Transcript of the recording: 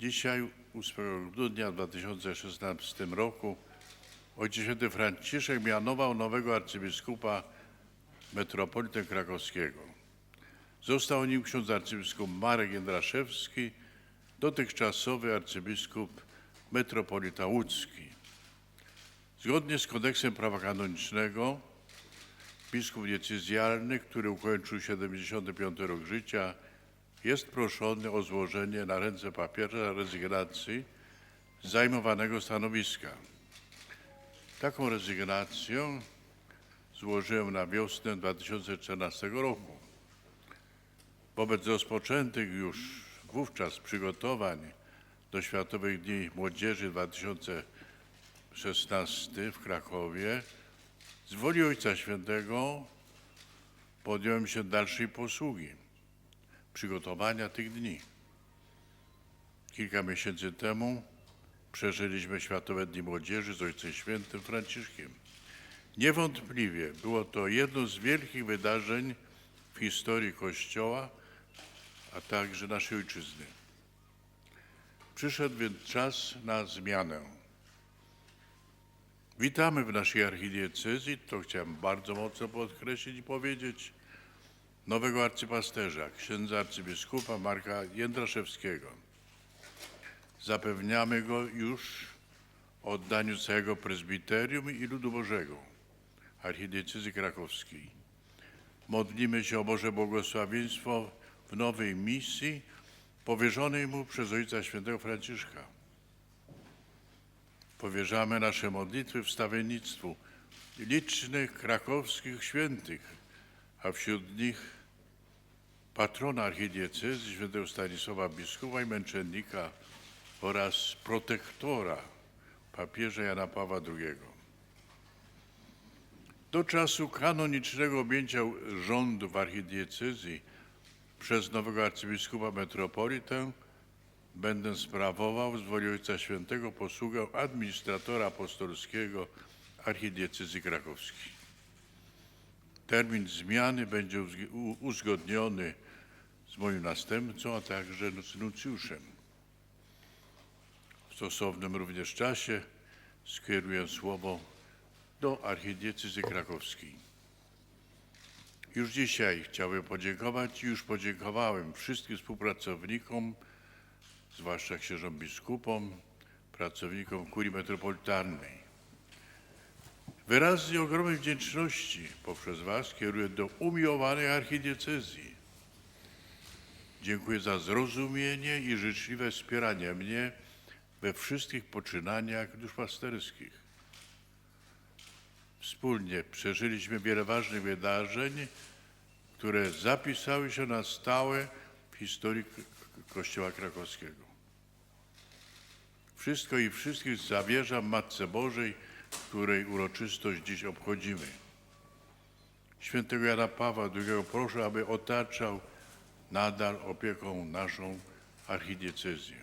Dzisiaj, 8 grudnia 2016 roku, Ojciec Święty Franciszek mianował nowego arcybiskupa metropolitę krakowskiego. Został nim ksiądz arcybiskup Marek Jędraszewski, dotychczasowy arcybiskup metropolita łódzki. Zgodnie z kodeksem prawa kanonicznego biskup decyzjalny, który ukończył 75 rok życia, jest proszony o złożenie na ręce papieża rezygnacji z zajmowanego stanowiska. Taką rezygnację złożyłem na wiosnę 2014 roku. Wobec rozpoczętych już wówczas przygotowań do Światowych Dni Młodzieży 2016 w Krakowie z woli Ojca Świętego podjąłem się dalszej posługi przygotowania tych dni. Kilka miesięcy temu przeżyliśmy Światowe Dni Młodzieży z Ojcem Świętym Franciszkiem. Niewątpliwie było to jedno z wielkich wydarzeń w historii Kościoła, a także naszej ojczyzny. Przyszedł więc czas na zmianę. Witamy w naszej archidiecezji, to chciałem bardzo mocno podkreślić i powiedzieć, nowego arcypasterza, księdza arcybiskupa Marka Jędraszewskiego. Zapewniamy go już o oddaniu całego prezbiterium i ludu Bożego archidiecezji krakowskiej. Modlimy się o Boże błogosławieństwo w nowej misji powierzonej mu przez Ojca Świętego Franciszka. Powierzamy nasze modlitwy wstawiennictwu licznych krakowskich świętych, a wśród nich patrona archidiecezji świętego Stanisława biskupa i męczennika oraz protektora papieża Jana Pawła II. Do czasu kanonicznego objęcia rządu w archidiecezji przez nowego arcybiskupa metropolitę będę sprawował z woli Ojca Świętego posługę administratora apostolskiego archidiecezji krakowskiej. Termin zmiany będzie uzgodniony z moim następcą, a także z. W stosownym również czasie skieruję słowo do archidiecezji krakowskiej. Już dzisiaj chciałbym podziękować i już podziękowałem wszystkim współpracownikom, zwłaszcza księżom biskupom, pracownikom kurii metropolitalnej. Wyrazy ogromnej wdzięczności poprzez Was kieruję do umiłowanej archidiecezji. Dziękuję za zrozumienie i życzliwe wspieranie mnie we wszystkich poczynaniach duszpasterskich. Wspólnie przeżyliśmy wiele ważnych wydarzeń, które zapisały się na stałe w historii Kościoła krakowskiego. Wszystko i wszystkich zawierzam Matce Bożej, której uroczystość dziś obchodzimy. Świętego Jana Pawła II proszę, aby otaczał nadal opieką naszą archidiecezję.